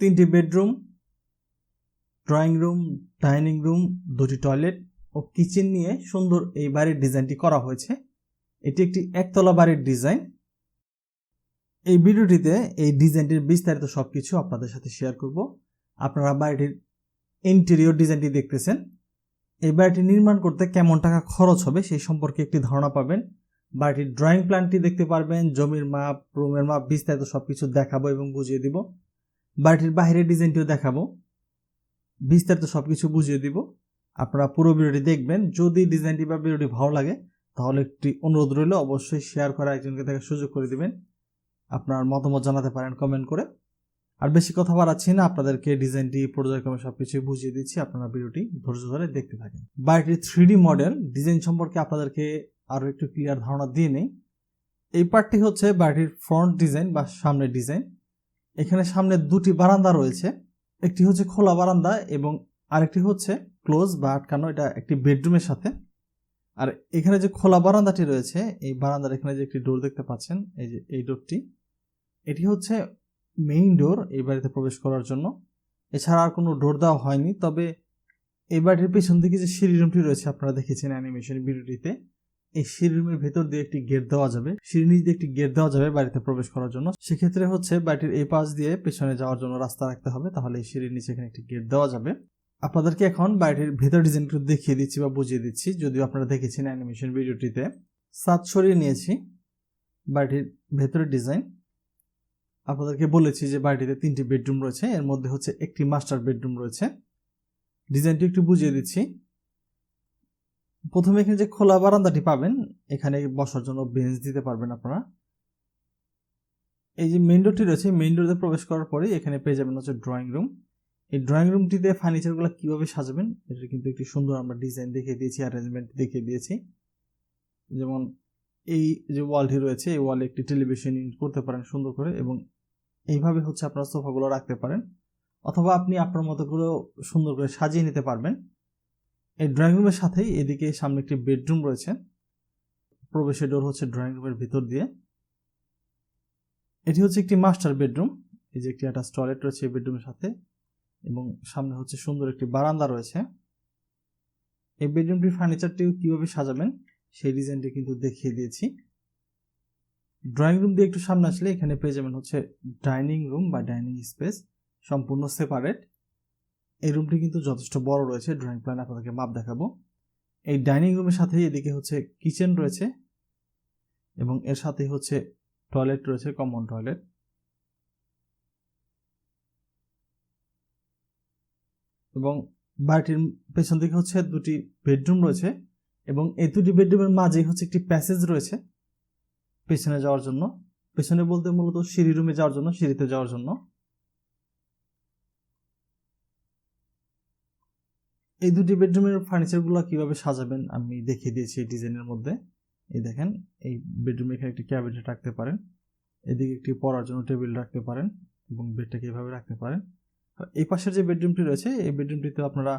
তিনটি bedroom, drawing room, dining room, দুটি toilet ও কিচেন নিয়ে সুন্দর এই বাড়ির ডিজাইনটি করা হয়েছে। এটি একটি একতলা বাড়ির ডিজাইন। এই ভিডিওটিতে এই ডিজাইনটির বিস্তারিত সব কিছু আপনাদের সাথে শেয়ার করব। আপনারা বাড়িটির ইন্টেরিয়র ডিজাইনটি দেখতেছেন। এই বাড়িটি নির্মাণ করতে কেমন টাকা খরচ হবে সেই সম্পর্কে একটি ধারণা পাবেন। বাড়িটির ড্রয়িং প্ল্যানটি দেখতে পারবেন, জমির মাপ, রুমের মাপ বিস্তারিত সব কিছু দেখাবো এবং বুঝিয়ে দিব। বাড়িটির বাইরের ডিজাইনটিও দেখাবো। বিস্তারিত সব কিছু বুঝিয়ে দিব। আপনারা পুরো ভিডিওটি দেখবেন। যদি ডিজাইনটি বা ভিডিওটি ভালো লাগে, তাহলে একটি অনুরোধ রইল, অবশ্যই শেয়ার করা একজনকে দেখার সুযোগ করে দিবেন। আপনার মতামত জানাতে পারেন কমেন্ট করে। আর বেশি কথা বাড়াচ্ছি না, আপনাদেরকে ডিজাইনটি, পর্যায়ক্রমে সব কিছু বুঝিয়ে দিচ্ছি। আপনারা ভিডিওটি ধৈর্য ধরে দেখতে থাকেন। বাড়িটির থ্রি মডেল। ডিজাইন সম্পর্কে আপনাদেরকে আরও একটু ক্লিয়ার ধারণা দিয়ে নেই। এই পার্টটি হচ্ছে বাড়িটির ফ্রন্ট ডিজাইন বা সামনের ডিজাইন এখানে সামনে দুটি বারান্দা রয়েছে। একটি হচ্ছে খোলা বারান্দা এবং আরেকটি হচ্ছে ক্লোজ বা আটকানো, এটা একটি বেডরুমের সাথে। আর এখানে যে খোলা বারান্দাটি রয়েছে, এই বারান্দার এখানে যে একটি ডোর দেখতে পাচ্ছেন, এই যে, এই ডোরটি, এটি হচ্ছে মেইন ডোর এই বাড়িতে প্রবেশ করার জন্য। এছাড়া আর কোনো ডোর দেওয়া হয়নি, তবে এই বাড়ির পেছন দিকে যে সিঁড়ি রুমটি রয়েছে, আপনারা দেখেছেন অ্যানিমেশন ভিডিওটিতে এই সিঁড়ি রুমের ভেতর দিয়ে একটি গেট দেওয়া যাবে। সিঁড়ি নিচ দিয়ে একটি গেট দেওয়া যাবে বাড়িতে প্রবেশ করার জন্য। সেক্ষেত্রে হচ্ছে বাড়িটির এই পাশ দিয়ে পেছনে যাওয়ার জন্য রাস্তা রাখতে হবে। তাহলে এই সিঁড়ির নিচে এখানে একটি গেট দেওয়া যাবে। আপনাদেরকে এখন বাড়িটির ভেতর ডিজাইন একটু দেখিয়ে দিচ্ছি বা বুঝিয়ে দিচ্ছি। যদিও আপনারা দেখেছেন অ্যানিমেশন ভিডিওটিতে। সাত সরিয়ে নিয়েছি বাড়িটির ভেতরের ডিজাইন। আপনাদেরকে বলেছি যে বাড়িটিতে তিনটি বেডরুম রয়েছে। এর মধ্যে হচ্ছে একটি মাস্টার বেডরুম রয়েছে। ডিজাইনটি একটু বুঝিয়ে দিচ্ছি। প্রথমে এখানে যে খোলা বারান্দাটি পাবেন, এখানে বসার জন্য বেঞ্চ দিতে পারবেন আপনারা। এই যে মেইন ডোরটি রয়েছে মেইন ডোরে প্রবেশ করার পরেই এখানে পেয়ে যাবেন হচ্ছে ড্রয়িং রুম এই ড্রয়িং রুমটিতে ফার্নিচারগুলো কীভাবে সাজাবেন এটা কিন্তু একটি সুন্দর আমরা ডিজাইন দেখিয়ে দিয়েছি অ্যারেঞ্জমেন্ট দেখিয়ে দিয়েছি। যেমন এই যে ওয়ালটি রয়েছে, এই ওয়ালে একটি টেলিভিশন ইউজ করতে পারেন সুন্দর করে এবং এইভাবে হচ্ছে আপনার সোফাগুলো রাখতে পারেন। অথবা আপনি আপনার মতো করেও সুন্দর করে সাজিয়ে নিতে পারবেন। এই ড্রয়িং রুমের সাথেই এদিকে সামনে একটি বেডরুম রয়েছে। প্রবেশের ডোর হচ্ছে ড্রয়িং রুমের ভিতর দিয়ে। এটি হচ্ছে একটি মাস্টার বেডরুম এই যে একটি অ্যাটাচ টয়লেট রয়েছে এই বেডরুমের সাথে, এবং সামনে হচ্ছে সুন্দর একটি বারান্দা রয়েছে। এই বেডরুমটির ফার্নিচারটিও কীভাবে সাজাবেন, সেই ডিজাইনটি কিন্তু দেখিয়ে দিয়েছি। ড্রয়িং রুম দিয়ে একটু সামনে আসলে এখানে পেয়ে যাবেন হচ্ছে ডাইনিং রুম বা ডাইনিং স্পেস সম্পূর্ণ সেপারেট এই রুমটি কিন্তু যথেষ্ট বড় রয়েছে ড্রয়িং প্ল্যান আপনাদেরকে মাপ দেখাবো। এই ডাইনিং রুমের সাথে এদিকে হচ্ছে কিচেন রয়েছে এবং এর সাথে হচ্ছে টয়লেট রয়েছে কমন টয়লেট এবং বাড়িটির পেছন দিকে হচ্ছে দুটি বেডরুম রয়েছে এবং এই দুটি বেডরুমের মাঝে হচ্ছে একটি প্যাসেজ রয়েছে পেছনে যাওয়ার জন্য। পেছনে বলতে মূলত সিঁড়ি রুমে যাওয়ার জন্য, সিঁড়িতে যাওয়ার জন্য। এই দুটি বেডরুমের ফার্নিচারগুলো কীভাবে সাজাবেন আমি দেখিয়ে দিয়েছি এই ডিজাইনের মধ্যে। এই দেখেন, এই বেডরুমে এখানে একটি ক্যাবিনেট রাখতে পারেন, এদিকে একটি পড়ার জন্য টেবিল রাখতে পারেন এবং বেডটাকে এভাবে রাখতে পারেন। এই পাশের যে বেডরুমটি রয়েছে, এই বেডরুমটিতে আপনারা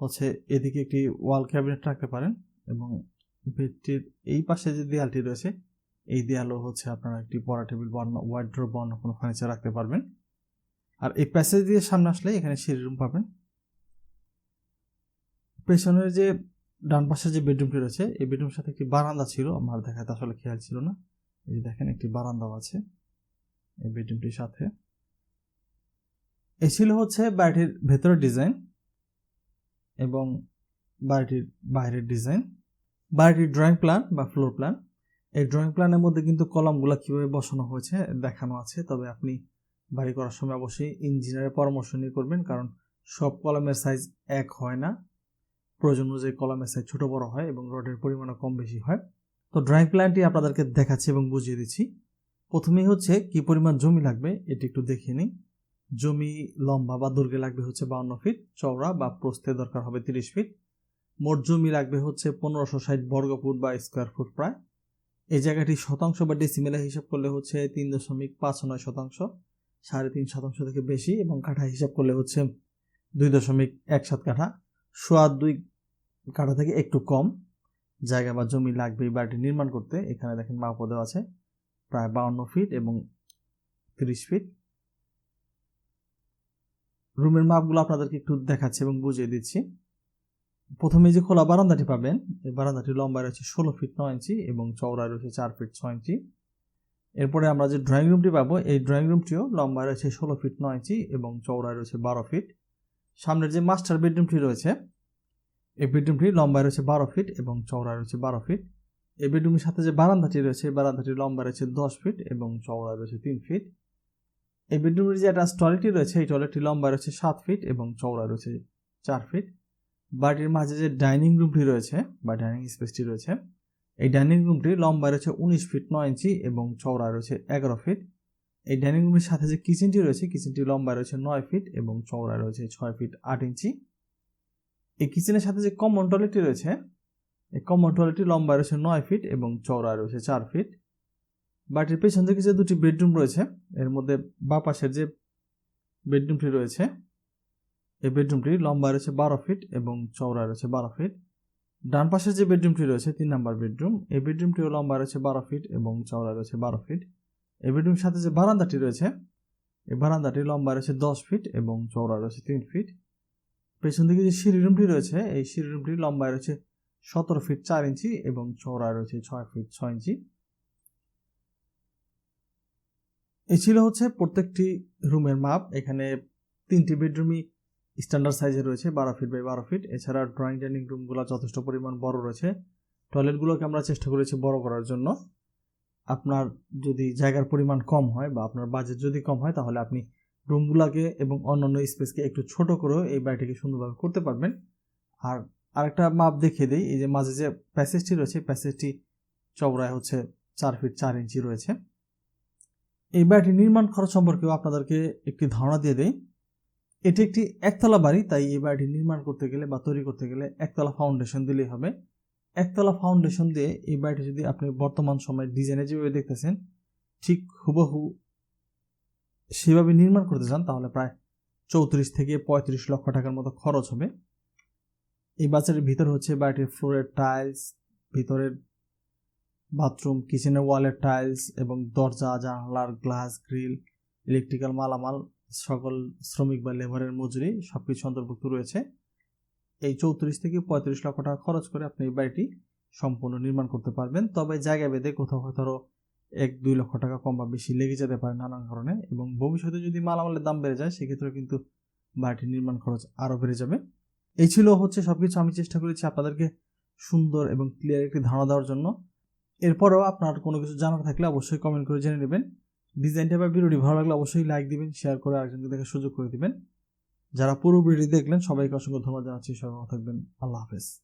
হচ্ছে এদিকে একটি ওয়াল ক্যাবিনেট রাখতে পারেন এবং বেডটির এই পাশে যে দেয়ালটি রয়েছে, এই দেয়ালও হচ্ছে আপনারা একটি পড়া টেবিল বা ওয়াইড্রোব বা অন্য কোনো ফার্নিচার রাখতে পারবেন। আর এই প্যাসেজ দিয়ে সামনে আসলে এখানে সিঁড়ি রুম পাবেন। পেছনের যে ডান পাশে যে বেডরুমটি রয়েছে, এই বেডরুমের সাথে একটি বারান্দা ছিল। আমার দেখাতে আসলে খেয়াল ছিল না। এই যে দেখেন, একটি বারান্দাও আছে এই বেডরুমটির সাথে। এ ছিল হচ্ছে বাড়িটির ভেতরের ডিজাইন এবং বাড়িটির বাইরের ডিজাইন। বাড়িটির ড্রয়িং প্ল্যান বা ফ্লোর প্ল্যান। এই ড্রয়িং প্ল্যানের মধ্যে কিন্তু কলামগুলো কীভাবে বসানো হয়েছে দেখানো আছে, তবে আপনি বাড়ি করার সময় অবশ্যই ইঞ্জিনিয়ারের পরামর্শ নিয়ে করবেন, কারণ সব কলমের সাইজ এক হয় না। প্রয়োজন অনুযায়ী কলমের সাইজ ছোটো বড় হয় এবং রডের পরিমাণও কম বেশি হয়। তো ড্রয়িং প্ল্যানটি আপনাদেরকে দেখাচ্ছি এবং বুঝিয়ে দিচ্ছি। প্রথমেই হচ্ছে কি পরিমাণ জমি লাগবে এটি একটু দেখে নিই। জমি লম্বা বা দৈর্ঘ্যে লাগবে হচ্ছে বাউন্ন ফিট চওড়া বা প্রস্থে দরকার হবে তিরিশ ফিট মোট জমি লাগবে হচ্ছে পনেরোশো ষাট বর্গ ফুট বা স্কোয়ার ফুট প্রায়। এই জায়গাটি শতাংশ বা ডেসিমেলে হিসাব করলে হচ্ছে তিন দশমিক পাঁচ নয় শতাংশ, সাড়ে তিন শতাংশ থেকে বেশি এবং কাঠা হিসাব করলে হচ্ছে দুই দশমিক এক সাত কাঠা। সোয়া দুই কাঠা থেকে একটু কম। জায়গা বা জমি লাগবে বাড়িটি নির্মাণ করতে, এখানে দেখেন মাপও দেওয়া আছে। প্রায় বাউন্ন ফিট এবং তিরিশ ফিট। রুমের মাপগুলো আপনাদেরকে একটু দেখাচ্ছি এবং বুঝিয়ে দিচ্ছি। প্রথমে যে খোলা বারান্দাটি পাবেন, এই বারান্দাটি লম্বায় রয়েছে ষোলো ফিট নয় ইঞ্চি এবং চওড়ায় রয়েছে চার ফিট ছয় ইঞ্চি। এরপরে আমরা যে ড্রয়িং রুমটি পাবো, এই ড্রয়িং রুমটিও লম্বায় রয়েছে ষোলো ফিট নয় ইঞ্চি এবং চওড়ায় রয়েছে বারো ফিট। সামনের যে মাস্টার বেডরুমটি রয়েছে এই বেডরুমটি লম্বায় রয়েছে বারো ফিট এবং চওড়ায় রয়েছে বারো ফিট। এই বেডরুমের সাথে যে বারান্দাটি রয়েছে, এই বারান্দাটি লম্বা রয়েছে দশ ফিট এবং চওড়া রয়েছে তিন ফিট। এই বেডরুমের যে একটা টয়লেটটি রয়েছে, এই টয়লেটটি লম্বা রয়েছে সাত ফিট এবং চওড়া রয়েছে চার ফিট। বাড়ির মাঝে যে ডাইনিং রুমটি রয়েছে বা ডাইনিং স্পেসটি রয়েছে, এই ডাইনিং রুমটি লম্বা রয়েছে উনিশ ফিট নয় ইঞ্চি এবং চওড়া রয়েছে এগারো ফিট। এই ডাইনিং রুমের সাথে যে কিচেনটি রয়েছে, কিচেনটি লম্বা রয়েছে নয় ফিট এবং চওড়া রয়েছে ছয় ফিট আট ইঞ্চি। এই কিচেনের সাথে যে কমন টয়লেটটি রয়েছে, এই কমন টয়লেটটি লম্বা রয়েছে নয় ফিট এবং চওড়া রয়েছে চার ফিট বাড়ির পেছন দিকে যে দুটি বেডরুম রয়েছে, এর মধ্যে বা পাশের যে বেডরুমটি রয়েছে, এই বেডরুমটি লম্বা রয়েছে বারো ফিট এবং চওড়া রয়েছে বারো ফিট ডান পাশের যে বেডরুমটি রয়েছে, তিন নাম্বার বেডরুম এই বেডরুমটিও লম্বা রয়েছে বারো ফিট এবং চওড়া রয়েছে বারো ফিট এই বেডরুমের সাথে যে বারান্দাটি রয়েছে, এই বারান্দাটি লম্বা রয়েছে দশ ফিট এবং চওড়া রয়েছে তিন ফিট পেছন দিকে যে সিঁড়ি রুমটি রয়েছে, এই সিঁড়ি রুমটি লম্বায় রয়েছে সতেরো ফিট চার ইঞ্চি এবং চওড়া রয়েছে ছয় ফিট ছয় ইঞ্চি। এ ছিল হচ্ছে প্রত্যেকটি রুমের মাপ। এখানে তিনটি বেডরুমই স্ট্যান্ডার্ড সাইজে রয়েছে, বারো ফিট বাই বারো ফিট এছাড়া ড্রয়িং ডাইনিং রুমগুলো যথেষ্ট পরিমাণ বড় রয়েছে। টয়লেটগুলোকে আমরা চেষ্টা করেছি বড় করার জন্য। আপনার যদি জায়গার পরিমাণ কম হয় বা আপনার বাজেট যদি কম হয়, তাহলে আপনি রুমগুলোকে এবং অন্যান্য স্পেসকে একটু ছোট করেও এই বাড়িটিকে সুন্দরভাবে করতে পারবেন। আর আরেকটা মাপ দেখিয়ে দিই, এই যে মাঝে যে প্যাসেজটি রয়েছে প্যাসেজটি চওড়ায় হচ্ছে চার ফিট চার ইঞ্চি রয়েছে। এই বাড়িটির নির্মাণ খরচ সম্পর্কেও আপনাদেরকে একটি ধারণা দিয়ে দেয় এটি একটি একতলা বাড়ি, তাই এই বাড়িটি নির্মাণ করতে গেলে বা তৈরি করতে গেলে একতলা ফাউন্ডেশন দিলেই হবে। একতলা ফাউন্ডেশন দিয়ে এই বাড়িটি যদি আপনি বর্তমান সময়ে ডিজাইনে যেভাবে দেখতেছেন, ঠিক হুবহু সেভাবে নির্মাণ করতে চান, তাহলে প্রায় চৌত্রিশ থেকে পঁয়ত্রিশ লক্ষ টাকার মতো খরচ হবে। এই বাজারের ভিতর হচ্ছে বাড়িটির ফ্লোরের টাইলস, ভিতরের বাথরুম, কিচেনের ওয়ালের টাইলস এবং দরজা, জানালার গ্লাস, গ্রিল, ইলেকট্রিক্যাল মালামাল, সকল শ্রমিক বা লেবারের মজুরি সব কিছু অন্তর্ভুক্ত রয়েছে। এই চৌত্রিশ থেকে পঁয়ত্রিশ লক্ষ টাকা খরচ করে আপনি এই বাড়িটি সম্পূর্ণ নির্মাণ করতে পারবেন। তবে জায়গা বেঁধে কোথাও হয়তো এক, দুই লক্ষ টাকা কম বা বেশি লেগে যেতে পারে নানান কারণে এবং ভবিষ্যতে যদি মালামালের দাম বেড়ে যায় সেক্ষেত্রে কিন্তু বাড়িটির নির্মাণ খরচ আরও বেড়ে যাবে। এই ছিল হচ্ছে সব কিছু আমি চেষ্টা করেছি আপনাদেরকে সুন্দর এবং ক্লিয়ার একটি ধারণা দেওয়ার জন্য। এরপরও আপনার কোনো কিছু জানার থাকলে অবশ্যই কমেন্ট করে জেনে নেবেন। ডিজাইনটা বা ভিডিওটি ভালো লাগলে অবশ্যই লাইক দিবেন শেয়ার করে আরেকজনকে দেখার সুযোগ করে দিবেন। যারা পুরো ভিডিও দেখলেন, সবাইকে অসংখ্য ধন্যবাদ জানাচ্ছি। সবাই থাকবেন। আল্লাহ হাফেজ।